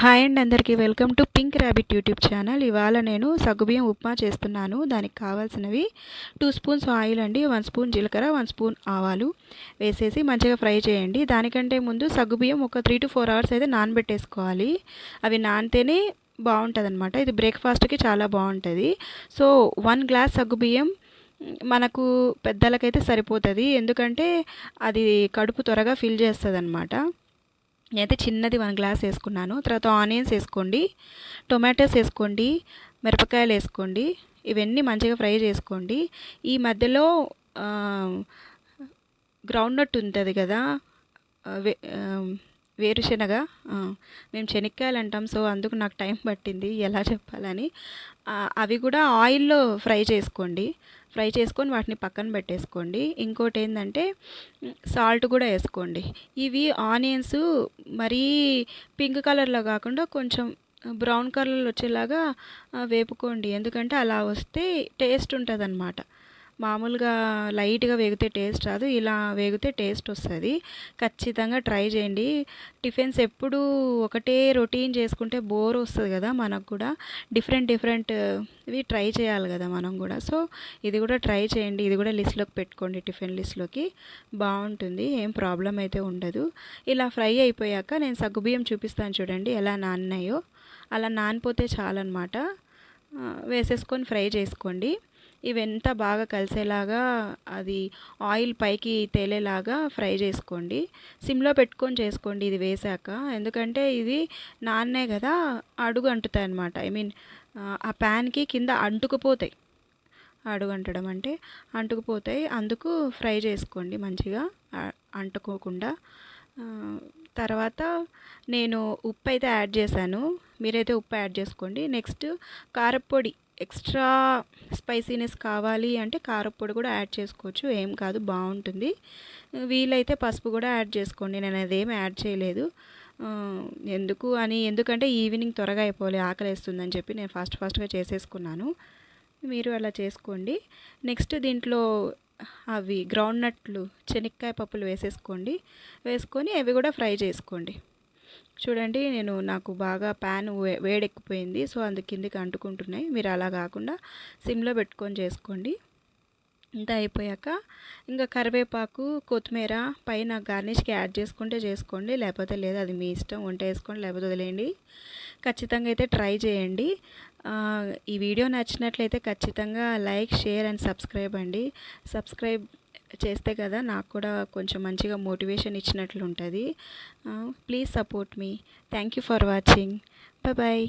Hi and అందరికీ. Welcome to pink rabbit YouTube channel. ఇవాళ నేను సగ్గుబియ్యం ఉప్మా చేస్తున్నాను. దానికి కావాల్సినవి టూ స్పూన్స్ ఆయిల్ అండి వన్ స్పూన్ జీలకర్ర వన్ స్పూన్ ఆవాలు వేసేసి మంచిగా ఫ్రై చేయండి. దానికంటే ముందు సగ్గుబియ్యం ఒక త్రీ టు ఫోర్ అవర్స్ అయితే నానబెట్టేసుకోవాలి. అవి నానితేనే బాగుంటుంది అనమాట ఇది బ్రేక్ఫాస్ట్కి చాలా బాగుంటుంది. సో వన్ గ్లాస్ సగ్గుబియ్యం మనకు పెద్దలకైతే సరిపోతుంది. ఎందుకంటే అది కడుపు త్వరగా ఫిల్ చేస్తుంది అనమాట నేనైతే చిన్నది వన్ గ్లాస్ వేసుకున్నాను. తర్వాత ఆనియన్స్ వేసుకోండి టొమాటోస్ వేసుకోండి మిరపకాయలు వేసుకోండి ఇవన్నీ మంచిగా ఫ్రై చేసుకోండి. ఈ మధ్యలో గ్రౌండ్ నట్ ఉంటుంది కదా వేరుశనగ మేము శనక్కాయలు అంటాం సో అందుకు నాకు టైం పట్టింది ఎలా చెప్పాలని. అవి కూడా ఆయిల్లో ఫ్రై చేసుకోండి. ఫ్రై చేసుకొని వాటిని పక్కన పెట్టేసుకోండి. ఇంకోటి ఏంటంటే సాల్ట్ కూడా వేసుకోండి. ఇవి ఆనియన్స్ మరీ పింక్ కలర్లో కాకుండా కొంచెం బ్రౌన్ కలర్లో వచ్చేలాగా వేపుకోండి. ఎందుకంటే అలా వస్తే టేస్ట్ ఉంటుంది అన్నమాట మామూలుగా లైట్గా వేగితే టేస్ట్ రాదు ఇలా వేగితే టేస్ట్ వస్తుంది. ఖచ్చితంగా ట్రై చేయండి. టిఫిన్స్ ఎప్పుడూ ఒకటే రొటీన్ చేసుకుంటే బోర్ వస్తుంది కదా మనకు కూడా. డిఫరెంట్ డిఫరెంట్ ఇవి ట్రై చేయాలి కదా మనం కూడా. సో ఇది కూడా ట్రై చేయండి. ఇది కూడా లిస్ట్లోకి పెట్టుకోండి టిఫిన్ లిస్ట్లోకి. బాగుంటుంది ఏం ప్రాబ్లం అయితే ఉండదు. ఇలా ఫ్రై అయిపోయాక నేను సగ్గుబియ్యం చూపిస్తాను చూడండి ఎలా నాన్నాయో. అలా నానిపోతే చాలన్నమాట. వేసేసుకొని ఫ్రై చేసుకోండి. ఇవంతా బాగా కలిసేలాగా అది ఆయిల్ పైకి తేలేలాగా ఫ్రై చేసుకోండి. సిమ్లో పెట్టుకొని చేసుకోండి ఇది వేసాక. ఎందుకంటే ఇది నాన్నే కదా అడుగు అంటుతాయి అనమాట ఐ మీన్ ఆ ప్యాన్కి కింద అంటుకుపోతాయి. అడుగు అంటడం అంటే అంటుకుపోతాయి. అందుకు ఫ్రై చేసుకోండి మంచిగా అంటుకోకుండా. తర్వాత నేను ఉప్పు అయితే యాడ్ చేశాను. మీరైతే ఉప్పు యాడ్ చేసుకోండి. నెక్స్ట్ కారపొడి ఎక్స్ట్రా స్పైసీనెస్ కావాలి అంటే కారపొడి కూడా యాడ్ చేసుకోవచ్చు. ఏం కాదు బాగుంటుంది. వీలైతే పసుపు కూడా యాడ్ చేసుకోండి. నేను అదేం యాడ్ చేయలేదు. ఎందుకు అని ఎందుకంటే ఈవినింగ్ త్వరగా అయిపోలే ఆకలి వేస్తుందని చెప్పి నేను ఫాస్ట్ ఫాస్ట్గా చేసేసుకున్నాను. మీరు అలా చేసుకోండి. నెక్స్ట్ దీంట్లో అవి గ్రౌండ్ నట్లు శనక్కాయ పప్పులు వేసేసుకోండి. వేసుకొని అవి కూడా ఫ్రై చేసుకోండి. చూడండి నేను నాకు బాగా ప్యాన్ వేడెక్కిపోయింది. సో అందు కిందికి అంటుకుంటున్నాయి. మీరు అలా కాకుండా సిమ్లో పెట్టుకొని చేసుకోండి. ఇంత అయిపోయాక ఇంకా కరివేపాకు కొత్తిమీర పైన గార్నిష్కి యాడ్ చేసుకుంటే చేసుకోండి. లేకపోతే లేదు అది మీ ఇష్టం వంట వేసుకోండి. లేకపోతే వదిలేయండి. ఖచ్చితంగా అయితే ట్రై చేయండి. ఈ వీడియో నచ్చినట్లయితే ఖచ్చితంగా లైక్ షేర్ అండ్ సబ్స్క్రైబ్ అండి. సబ్స్క్రైబ్ చేస్తే కదా నాకు కూడా కొంచెం మంచిగా మోటివేషన్ ఇచ్చినట్లు ఉంటుంది please support me thank you for watching bye